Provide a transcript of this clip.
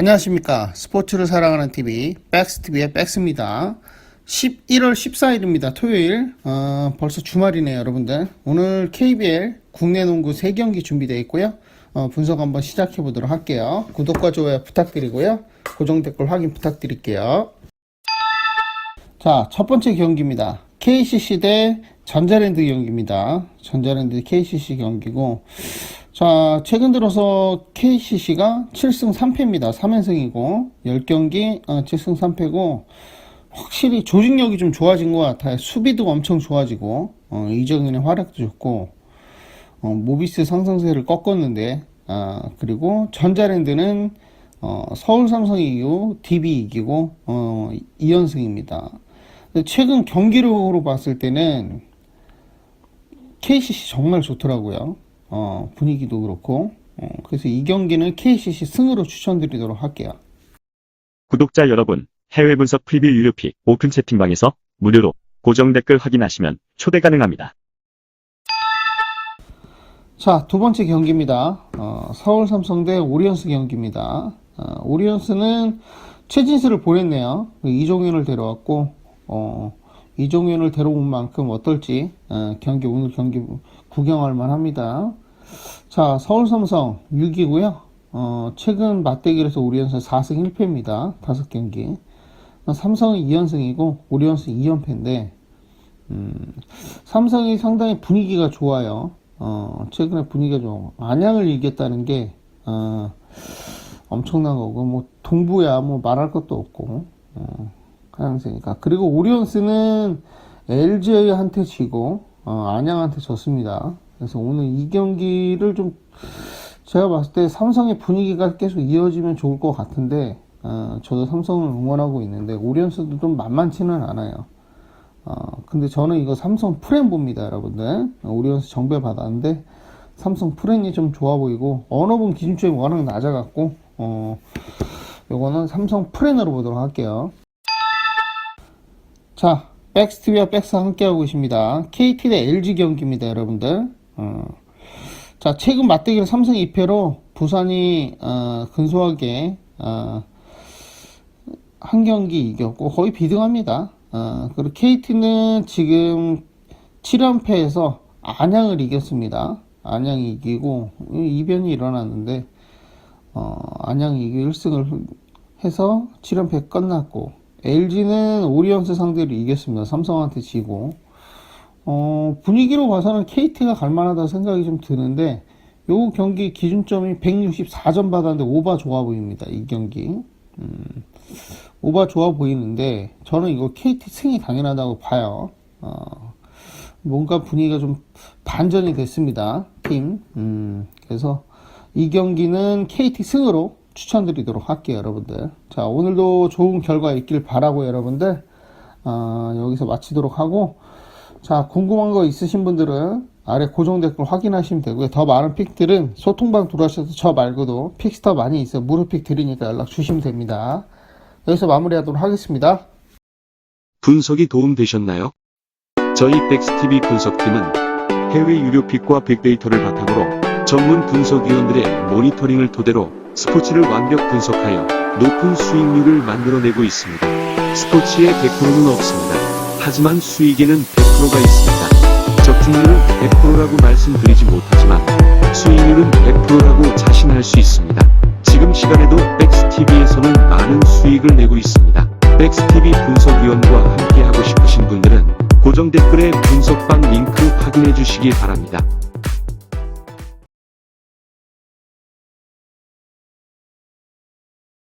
안녕하십니까. 스포츠를 사랑하는 TV, 백스TV의 백스입니다. 11월 14일입니다. 토요일. 어, 벌써 주말이네요, 여러분들. 오늘 KBL 국내 농구 3경기 준비되어 있고요. 어, 분석 한번 시작해 보도록 할게요. 구독과 좋아요 부탁드리고요. 고정 댓글 확인 부탁드릴게요. 자, 첫 번째 경기입니다. KCC 대 전자랜드 경기입니다. 전자랜드 KCC 경기고, 자, 최근 들어서 KCC가 7승 3패입니다. 3연승이고, 10경기, 어, 7승 3패고, 확실히 조직력이 좀 좋아진 것 같아요. 수비도 엄청 좋아지고, 어, 이정현의 활약도 좋고, 어, 모비스 상승세를 꺾었는데, 아, 그리고 전자랜드는, 어, 서울 삼성 이후 DB 이기고, 어, 2연승입니다. 최근 경기력으로 봤을 때는 KCC 정말 좋더라고요. 어, 분위기도 그렇고. 어, 그래서 이 경기는 KCC 승으로 추천드리도록 할게요. 구독자 여러분, 해외 분석 프리뷰 유료픽 오픈 채팅방에서 무료로 고정 댓글 확인하시면 초대 가능합니다. 자, 두 번째 경기입니다. 어, 서울 삼성 대 오리온스 경기입니다. 어, 오리온스는 최진수를 보냈네요. 이종윤을 데려왔고, 어, 이종윤을 데려온 만큼 어떨지, 어, 경기, 오늘 경기 구경할 만합니다. 자, 서울 삼성 6위고요. 어, 최근 맞대결에서 오리온스 4승 1패입니다. 5경기. 삼성은 2연승이고, 오리온스 2연패인데, 음, 삼성이 상당히 분위기가 좋아요. 어, 최근에 분위기가 좀, 안양을 이겼다는 게, 어, 엄청난 거고, 뭐, 동부야, 뭐, 말할 것도 없고, 어, 하양세니까. 그리고 오리온스는 LG한테 지고, 어, 안양한테 졌습니다. 그래서 오늘 이 경기를 좀, 제가 봤을 때 삼성의 분위기가 계속 이어지면 좋을 것 같은데, 어, 저도 삼성을 응원하고 있는데, 오리온스도 좀 만만치는 않아요. 어, 근데 저는 이거 삼성 프렌 봅니다, 여러분들. 오리온스 정배 받았는데, 삼성 프렌이 좀 좋아 보이고, 언어분 기준점이 워낙 낮아갖고, 어, 요거는 삼성 프렌으로 보도록 할게요. 자, 백스티비와 백스 함께하고 있습니다. KT 대 LG 경기입니다, 여러분들. 어, 자, 최근 맞대결 삼성 2패로 부산이, 어, 근소하게, 어, 한 경기 이겼고 거의 비등합니다. 어, 그리고 KT는 지금 7연패에서 안양을 이겼습니다. 안양이 이기고 이변이 일어났는데 어, 안양이 이기고 1승을 해서 7연패 끝났고 LG는 오리온스 상대로 이겼습니다. 삼성한테 지고 어, 분위기로 봐서는 KT가 갈만하다 생각이 좀 드는데 요 경기 기준점이 164점 받았는데 오바 좋아 보입니다. 이 경기. 음, 오바 좋아 보이는데 저는 이거 KT 승이 당연하다고 봐요. 어, 뭔가 분위기가 좀 반전이 됐습니다. 팀. 음, 그래서 이 경기는 KT 승으로 추천드리도록 할게요, 여러분들. 자, 오늘도 좋은 결과 있길 바라고 여러분들 어, 여기서 마치도록 하고 자, 궁금한 거 있으신 분들은 아래 고정 댓글 확인하시면 되고요. 더 많은 픽들은 소통방 들어오셔서 저 말고도 픽스터 많이 있어요. 무료 픽 드리니까 연락 주시면 됩니다. 여기서 마무리하도록 하겠습니다. 분석이 도움되셨나요? 저희 백스TV 분석팀은 해외 유료 픽과 빅데이터를 바탕으로 전문 분석위원들의 모니터링을 토대로 스포츠를 완벽 분석하여 높은 수익률을 만들어내고 있습니다. 스포츠에 100%는 없습니다. 하지만 수익에는 100%가 있습니다. 적중률은 100%라고 말씀드리지 못하지만 수익률은 100%라고 자신할 수 있습니다. 지금 시간에도 백스TV에서는 많은 수익을 내고 있습니다. 백스TV 분석위원과 함께 하고 싶으신 분들은 고정 댓글에 분석방 링크 확인해 주시기 바랍니다.